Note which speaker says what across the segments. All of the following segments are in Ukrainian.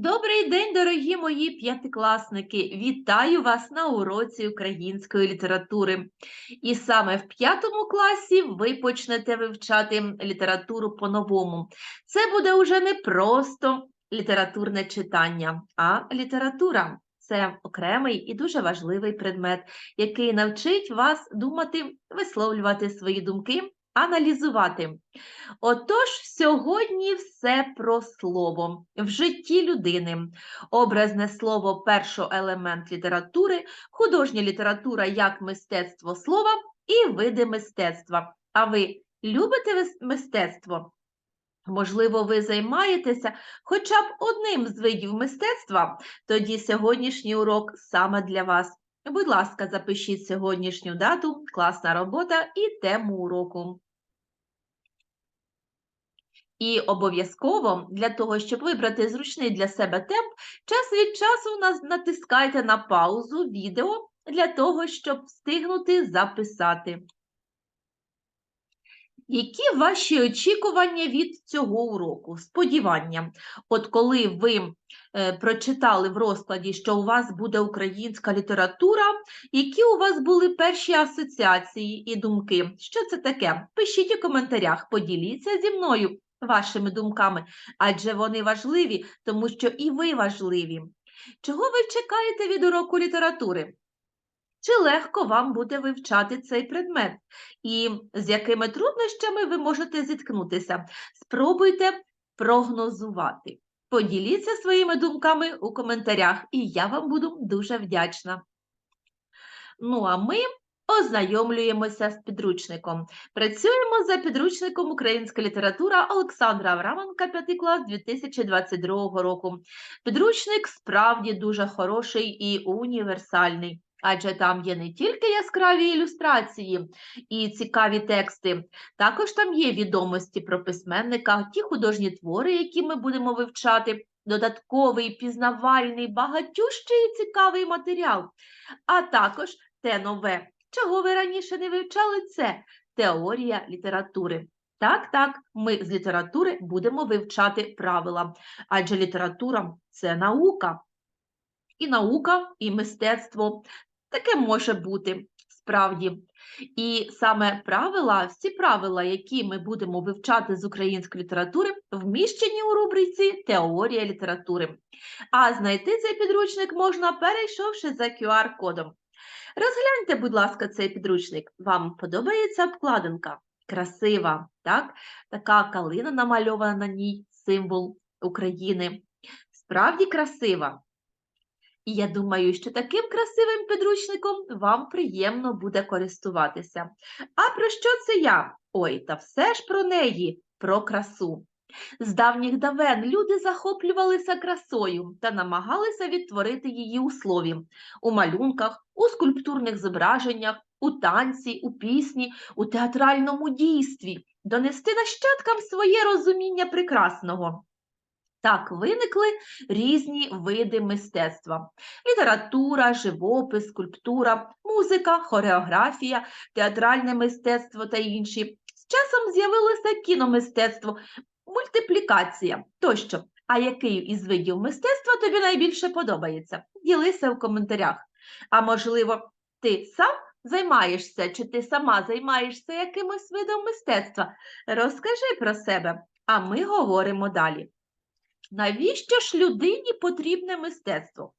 Speaker 1: Добрий день, дорогі мої п'ятикласники! Вітаю вас на уроці української літератури. І саме в п'ятому класі ви почнете вивчати літературу по-новому. Це буде уже не просто літературне читання, а література. Це окремий і дуже важливий предмет, який навчить вас думати, висловлювати свої думки, аналізувати. Отож, сьогодні все про слово в житті людини. Образне слово перший елемент літератури, художня література як мистецтво слова і види мистецтва. А ви любите мистецтво? Можливо, ви займаєтеся хоча б одним з видів мистецтва, тоді сьогоднішній урок саме для вас. Будь ласка, запишіть сьогоднішню дату, класна робота і тему уроку. І обов'язково для того, щоб вибрати зручний для себе темп, час від часу натискайте на паузу відео для того, щоб встигнути записати. Які ваші очікування від цього уроку? Сподівання. От коли ви е, прочитали в розкладі, що у вас буде українська література, які у вас були перші асоціації і думки? Що це таке? Пишіть у коментарях, поділіться зі мною вашими думками, адже вони важливі, тому що і ви важливі. Чого ви чекаєте від уроку літератури? Чи легко вам буде вивчати цей предмет? І з якими труднощами ви можете зіткнутися? Спробуйте прогнозувати. Поділіться своїми думками у коментарях, і я вам буду дуже вдячна. Ну, а ми ознайомлюємося з підручником. Працюємо за підручником Українська література Олександра Авраменка, 5 клас 2022 року. Підручник справді дуже хороший і універсальний. Адже там є не тільки яскраві ілюстрації і цікаві тексти, також там є відомості про письменника, ті художні твори, які ми будемо вивчати, додатковий, пізнавальний, багатющий і цікавий матеріал, а також те нове, чого ви раніше не вивчали, це теорія літератури. Так, так, ми з літератури будемо вивчати правила, адже література це наука. І наука, і мистецтво таке може бути справді. І саме правила, всі правила, які ми будемо вивчати з української літератури, вміщені у рубриці Теорія літератури. А знайти цей підручник можна, перейшовши за QR-кодом. Розгляньте, будь ласка, цей підручник. Вам подобається обкладинка? Красива, так? Така калина намальована на ній, символ України. Справді красива. І я думаю, що таким красивим підручником вам приємно буде користуватися. А про що це я? Ой, та все ж про неї, про красу. З давніх давен люди захоплювалися красою та намагалися відтворити її у слові, у малюнках, у скульптурних зображеннях, у танці, у пісні, у театральному дійстві, донести нащадкам своє розуміння прекрасного. Так виникли різні види мистецтва: література, живопис, скульптура, музика, хореографія, театральне мистецтво та інші. З часом з'явилося кіномистецтво, мультиплікація тощо. А який із видів мистецтва тобі найбільше подобається? Ділися в коментарях. А можливо, ти сам займаєшся, чи ти сама займаєшся якимось видом мистецтва? Розкажи про себе, а ми говоримо далі. Навіщо ж людині потрібне мистецтво?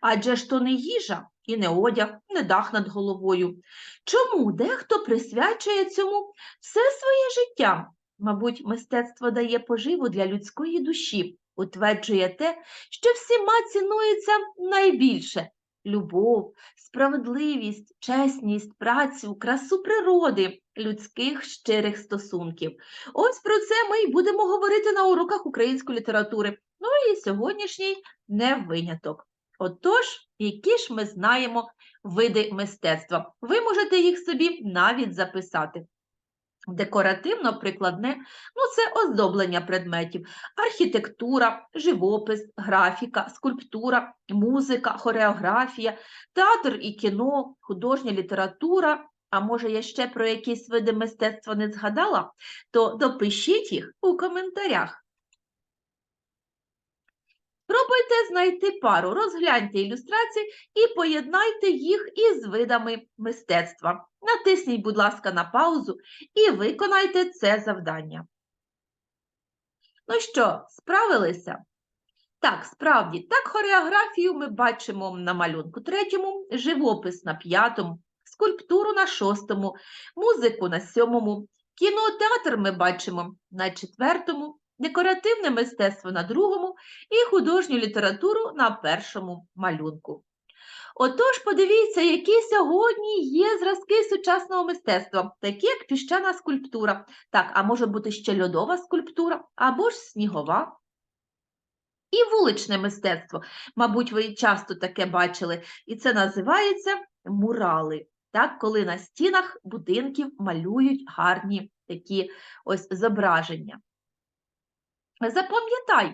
Speaker 1: Адже ж то не їжа і не одяг, не дах над головою. Чому дехто присвячує цьому все своє життя? Мабуть, мистецтво дає поживу для людської душі, утверджує те, що всіма цінується найбільше любов, справедливість, чесність, працю, красу природи, людських щирих стосунків. Ось про це ми й будемо говорити на уроках української літератури. Ну і сьогоднішній не виняток. Отож, які ж ми знаємо види мистецтва? Ви можете їх собі навіть записати. Декоративно-прикладне ну це оздоблення предметів, архітектура, живопис, графіка, скульптура, музика, хореографія, театр і кіно, художня література. А може, я ще про якісь види мистецтва не згадала, то допишіть їх у коментарях. Пробуйте знайти пару, розгляньте ілюстрації і поєднайте їх із видами мистецтва. Натисніть, будь ласка, на паузу і виконайте це завдання. Ну що, справилися? Так, справді, так хореографію ми бачимо на малюнку третьому, живопис на п'ятому, скульптуру на шостому, музику на сьомому, кінотеатр ми бачимо на четвертому, декоративне мистецтво на другому і художню літературу на першому малюнку. Отож, подивіться, які сьогодні є зразки сучасного мистецтва, такі як піщана скульптура. Так, а може бути ще льодова скульптура або ж снігова. І вуличне мистецтво. Мабуть, ви часто таке бачили, і це називається мурали. Так, коли на стінах будинків малюють гарні такі ось зображення. Запам'ятай,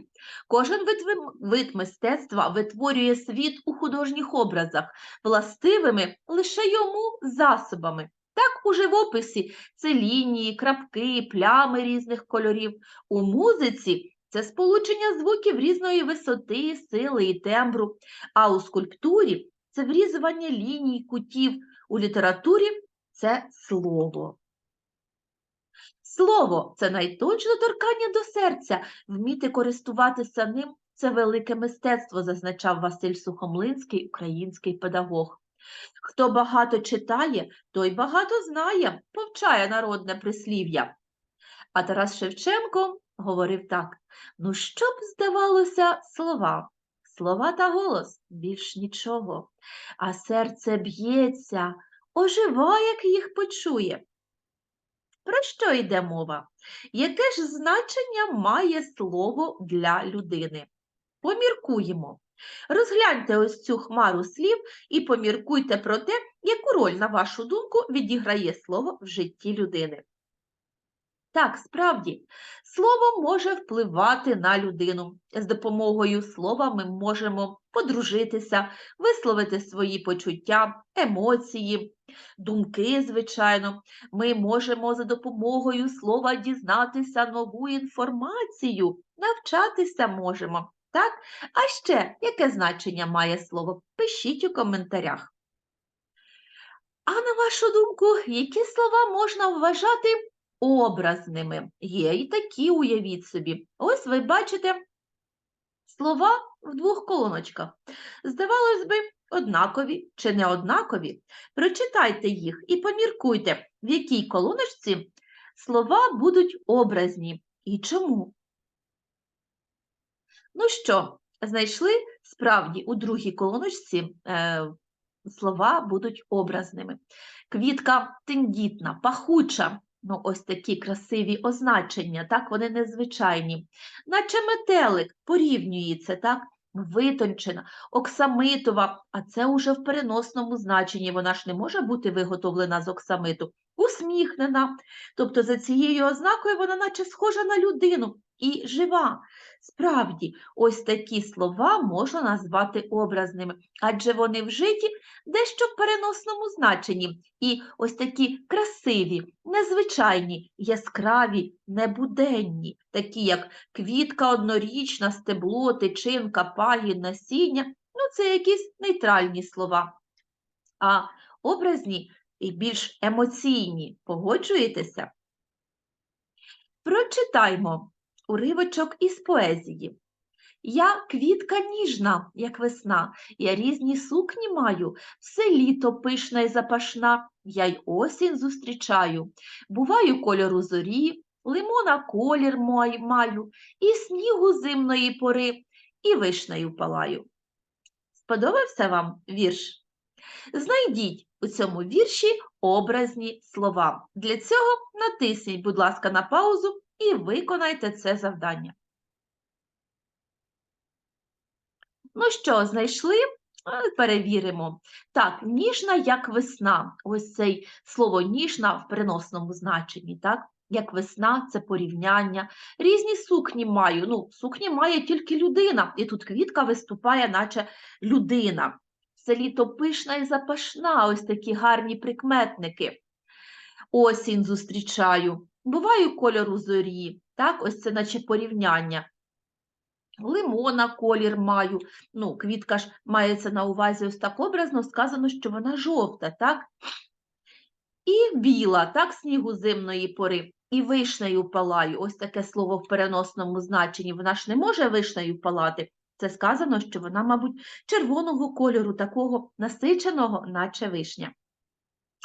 Speaker 1: кожен вид, вид мистецтва витворює світ у художніх образах, властивими лише йому засобами. Так, у живописі це лінії, крапки, плями різних кольорів. У музиці це сполучення звуків різної висоти, сили і тембру, а у скульптурі це врізування ліній, кутів, у літературі це слово. Слово це найтонше доторкання до серця. Вміти користуватися ним це велике мистецтво, зазначав Василь Сухомлинський, український педагог. Хто багато читає, той багато знає, повчає народне прислів'я. А Тарас Шевченко говорив так: ну що б здавалося слова? Слова та голос більш нічого, а серце б'ється, ожива, як їх почує. Про що йде мова? Яке ж значення має слово для людини? Поміркуємо. Розгляньте ось цю хмару слів і поміркуйте про те, яку роль, на вашу думку, відіграє слово в житті людини. Так, справді, слово може впливати на людину. З допомогою слова ми можемо подружитися, висловити свої почуття, емоції, думки, звичайно. Ми можемо за допомогою слова дізнатися нову інформацію, навчатися можемо. Так? А ще яке значення має слово? Пишіть у коментарях. А на вашу думку, які слова можна вважати образними? Є і такі, уявіть собі. Ось ви бачите слова в двох колоночках. Здавалось би, однакові чи не однакові. Прочитайте їх і поміркуйте, в якій колоночці слова будуть образні і чому. Ну що, знайшли? Справді, у другій колоночці е, слова будуть образними. Квітка тендітна, пахуча. Ну, ось такі красиві означення, так, вони незвичайні. Наче метелик порівнюється, так, витончена, оксамитова, а це уже в переносному значенні, вона ж не може бути виготовлена з оксамиту. Усміхнена, тобто за цією ознакою вона наче схожа на людину і жива. Справді, ось такі слова можна назвати образними, адже вони вжиті дещо в переносному значенні. І ось такі красиві, незвичайні, яскраві, небуденні, такі як квітка однорічна, стебло, тичинка, пагін, насіння. Ну, це якісь нейтральні слова. А образні і більш емоційні. Погоджуєтеся? Прочитаймо уривочок із поезії. Я квітка ніжна, як весна, я різні сукні маю, все літо пишна й запашна, я й осінь зустрічаю. Буваю кольору зорі, лимона колір маю, і снігу зимної пори, і вишнею палаю. Сподобався вам вірш? Знайдіть у цьому вірші образні слова. Для цього натисніть, будь ласка, на паузу і виконайте це завдання. Ну що, знайшли? Перевіримо. Так, ніжна, як весна. Ось цей слово ніжна в переносному значенні, так? Як весна, це порівняння. Різні сукні маю. Ну, сукні має тільки людина, і тут квітка виступає, наче людина. Це літо пишна і запашна, ось такі гарні прикметники. Осінь зустрічаю. Буваю кольору зорі, так, ось це наче порівняння. лимона колір маю. Ну, квітка ж мається на увазі ось так образно сказано, що вона жовта, так? І біла, так, снігу зимної пори, і вишнею палаю. Ось таке слово в переносному значенні. Вона ж не може вишнею палати. Це сказано, що вона, мабуть, червоного кольору, такого насиченого, наче вишня.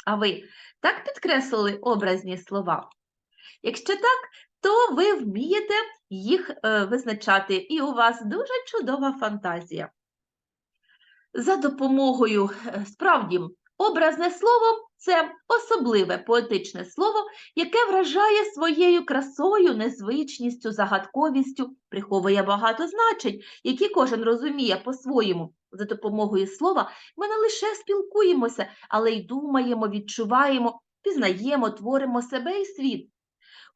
Speaker 1: А ви так підкреслили образні слова? Якщо так, то ви вмієте їх е, визначати, і у вас дуже чудова фантазія. За допомогою, е, справді, образне слово це особливе поетичне слово, яке вражає своєю красою, незвичністю, загадковістю, приховує багато значень, які кожен розуміє по-своєму. За допомогою слова ми не лише спілкуємося, але й думаємо, відчуваємо, пізнаємо, творимо себе і світ.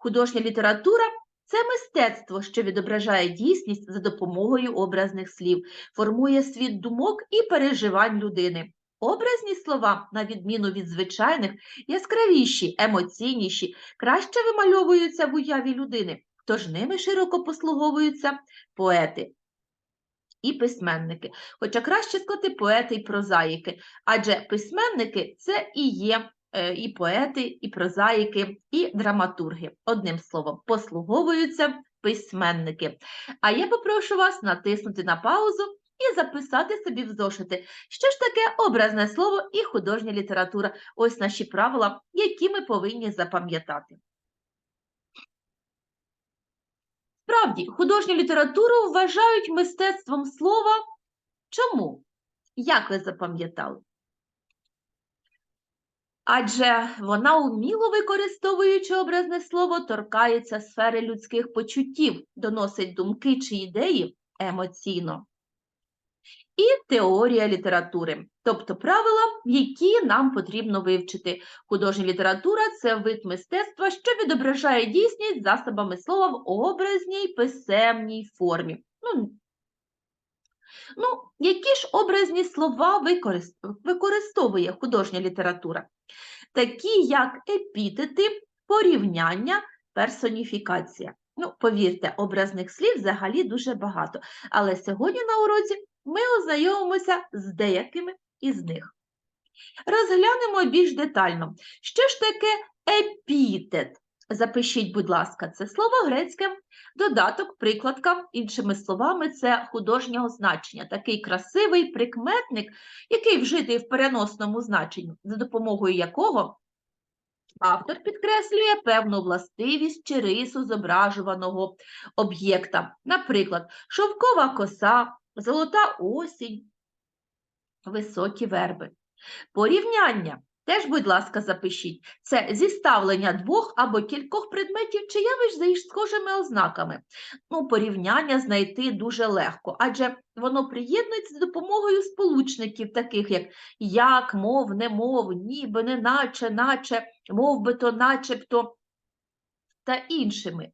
Speaker 1: Художня література це мистецтво, що відображає дійсність за допомогою образних слів, формує світ думок і переживань людини. Образні слова, на відміну від звичайних, яскравіші, емоційніші, краще вимальовуються в уяві людини, тож ними широко послуговуються поети і письменники. Хоча краще сказати поети і прозаїки, адже письменники це і є і поети, і прозаїки, і драматурги. Одним словом, послуговуються письменники. А я попрошу вас натиснути на паузу і записати собі в зошити, що ж таке образне слово і художня література. Ось наші правила, які ми повинні запам'ятати. Справді, художню літературу вважають мистецтвом слова. Чому? Як ви запам'ятали? Адже вона, уміло використовуючи образне слово, торкається сфери людських почуттів, доносить думки чи ідеї емоційно. І теорія літератури, тобто правила, які нам потрібно вивчити. Художня література це вид мистецтва, що відображає дійсність засобами слова в образній писемній формі. Ну, ну які ж образні слова використовує художня література? Такі як епітети, порівняння, персоніфікація. Ну, повірте, образних слів взагалі дуже багато. Але сьогодні на уроці ми ознайомимося з деякими із них. Розглянемо більш детально. Що ж таке епітет? Запишіть, будь ласка, це слово грецьке, додаток, прикладка, іншими словами, це художнього значення, такий красивий прикметник, який вжитий в переносному значенні, за допомогою якого автор підкреслює певну властивість чи рису зображуваного об'єкта. Наприклад, шовкова коса, золота осінь, високі верби. Порівняння. Теж, будь ласка, запишіть. Це зіставлення двох або кількох предметів чи явищ за їх схожими ознаками. Ну, порівняння знайти дуже легко, адже воно приєднується з допомогою сполучників, таких як як, мов, немов, ніби, неначе, наче, мов би то, начебто та іншими.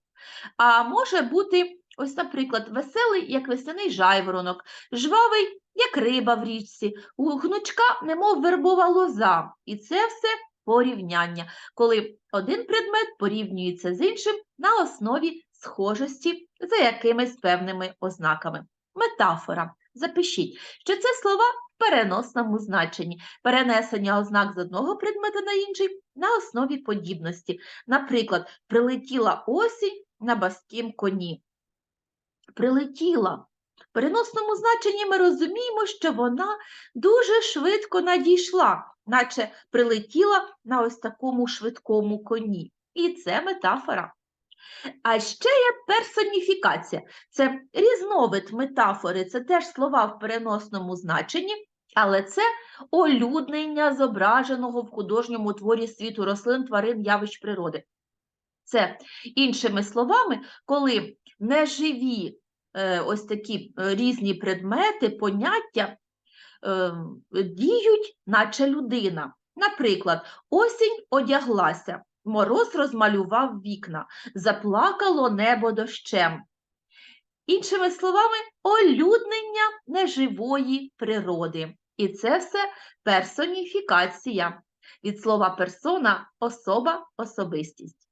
Speaker 1: А може бути, ось, наприклад, веселий, як весняний жайворонок, жвавий, як риба в річці, гнучка, немов вербова лоза. І це все порівняння, коли один предмет порівнюється з іншим на основі схожості за якимись певними ознаками. Метафора. Запишіть, що це слова в переносному значенні, перенесення ознак з одного предмета на інший на основі подібності. Наприклад, прилетіла осінь на баскім коні. Прилетіла. В переносному значенні ми розуміємо, що вона дуже швидко надійшла, наче прилетіла на ось такому швидкому коні. І це метафора. А ще є персоніфікація. Це різновид метафори, це теж слова в переносному значенні, але це олюднення зображеного в художньому творі світу рослин, тварин, явищ природи. Це, іншими словами, коли неживі ось такі е, різні предмети, поняття е, діють, наче людина. Наприклад, осінь одяглася, мороз розмалював вікна, заплакало небо дощем. Іншими словами, олюднення неживої природи. І це все персоніфікація. Від слова персона особа, особистість.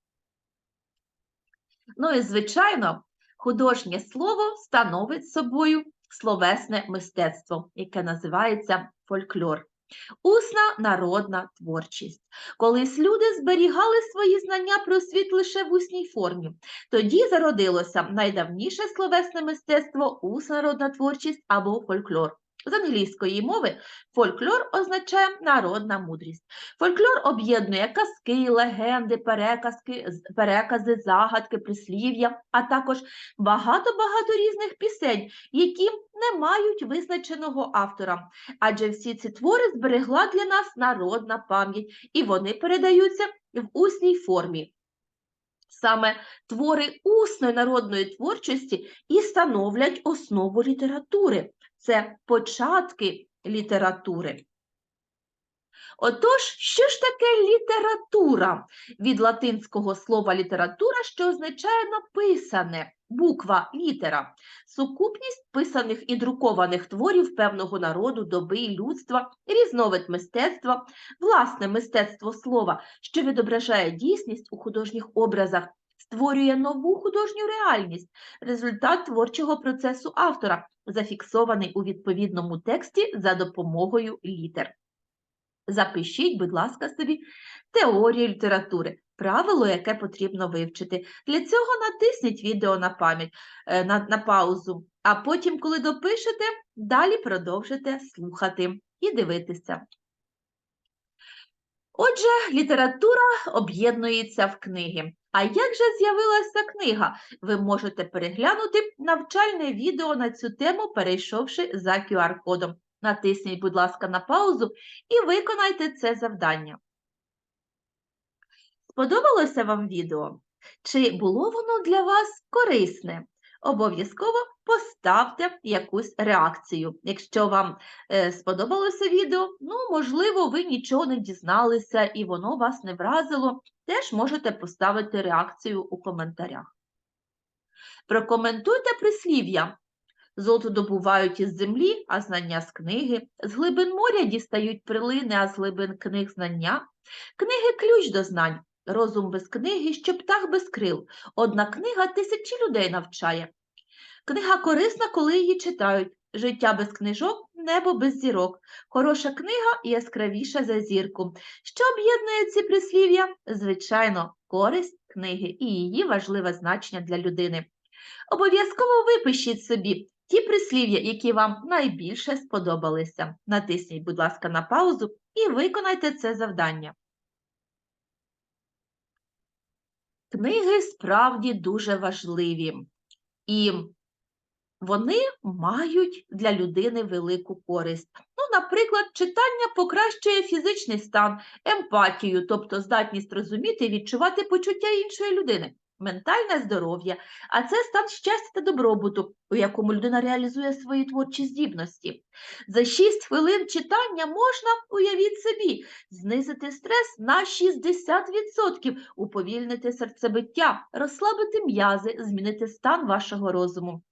Speaker 1: Ну і, звичайно, Художнє слово становить собою словесне мистецтво, яке називається фольклор. Усна народна творчість. Колись люди зберігали свої знання про світ лише в усній формі. Тоді зародилося найдавніше словесне мистецтво усна народна творчість або фольклор. З англійської мови фольклор означає народна мудрість. Фольклор об'єднує казки, легенди, переказки, перекази, загадки, прислів'я, а також багато-багато різних пісень, які не мають визначеного автора. Адже всі ці твори зберегла для нас народна пам'ять, і вони передаються в усній формі. Саме твори усної народної творчості і становлять основу літератури. Це початки літератури. Отож, що ж таке література? Від латинського слова література, що означає написане, буква літера, сукупність писаних і друкованих творів певного народу, доби і людства, різновид мистецтва, власне мистецтво слова, що відображає дійсність у художніх образах, створює нову художню реальність, результат творчого процесу автора, зафіксований у відповідному тексті за допомогою літер. Запишіть, будь ласка, собі теорію літератури, правило, яке потрібно вивчити. Для цього натисніть відео на пам'ять, е, на, на паузу, а потім, коли допишете, далі продовжите слухати і дивитися. Отже, література об'єднується в книги. А як же з'явилася книга? Ви можете переглянути навчальне відео на цю тему, перейшовши за QR-кодом. Натисніть, будь ласка, на паузу і виконайте це завдання. Сподобалося вам відео? Чи було воно для вас корисне? Обов'язково поставте якусь реакцію. Якщо вам е, сподобалося відео, ну, можливо, ви нічого не дізналися і воно вас не вразило, теж можете поставити реакцію у коментарях. Прокоментуйте прислів'я. Золото добувають із землі, а знання з книги. З глибин моря дістають прилини, а з глибин книг знання. Книги ключ до знань. Розум без книги, що птах без крил. Одна книга тисячі людей навчає. Книга корисна, коли її читають. Життя без книжок, небо без зірок. Хороша книга яскравіша за зірку. Що об'єднує ці прислів'я? Звичайно, користь книги і її важливе значення для людини. Обов'язково випишіть собі ті прислів'я, які вам найбільше сподобалися. Натисніть, будь ласка, на паузу і виконайте це завдання. Книги справді дуже важливі, і вони мають для людини велику користь. Ну, наприклад, читання покращує фізичний стан, емпатію, тобто здатність розуміти і відчувати почуття іншої людини, ментальне здоров'я, а це стан щастя та добробуту, у якому людина реалізує свої творчі здібності. За 6 хвилин читання можна, уявіть собі, знизити стрес на 60%, уповільнити серцебиття, розслабити м'язи, змінити стан вашого розуму.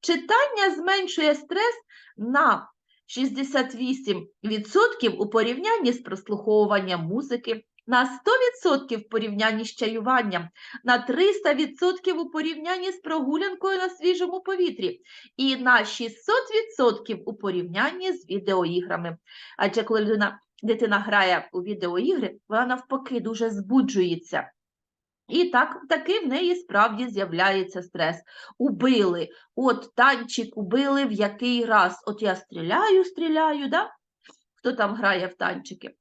Speaker 1: Читання зменшує стрес на 68% у порівнянні з прослуховуванням музики, на 100% в порівнянні з чаюванням, на 300% у порівнянні з прогулянкою на свіжому повітрі і на 600% у порівнянні з відеоіграми. Адже коли людина, дитина грає у відеоігри, вона навпаки дуже збуджується. І так, таки в неї справді з'являється стрес. Убили, от танчик убили в який раз. От я стріляю, стріляю, да? хто там грає в танчики.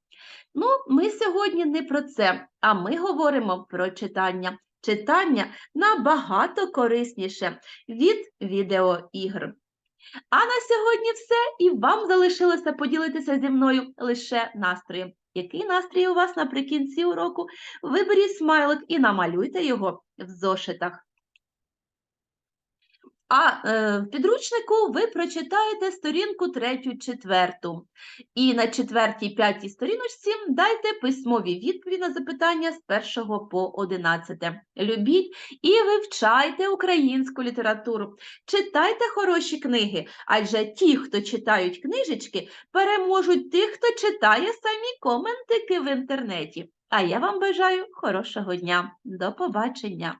Speaker 1: Ну, ми сьогодні не про це, а ми говоримо про читання. Читання набагато корисніше від відеоігр. А на сьогодні все, і вам залишилося поділитися зі мною лише настроєм. Який настрій у вас наприкінці уроку? Виберіть смайлик і намалюйте його в зошитах. А е, в підручнику ви прочитаєте сторінку третю, четверту. І на четвертій, п'ятій сторіночці дайте письмові відповіді на запитання з першого по одинадцяте. Любіть і вивчайте українську літературу. Читайте хороші книги, адже ті, хто читають книжечки, переможуть тих, хто читає самі коментики в інтернеті. А я вам бажаю хорошого дня. До побачення!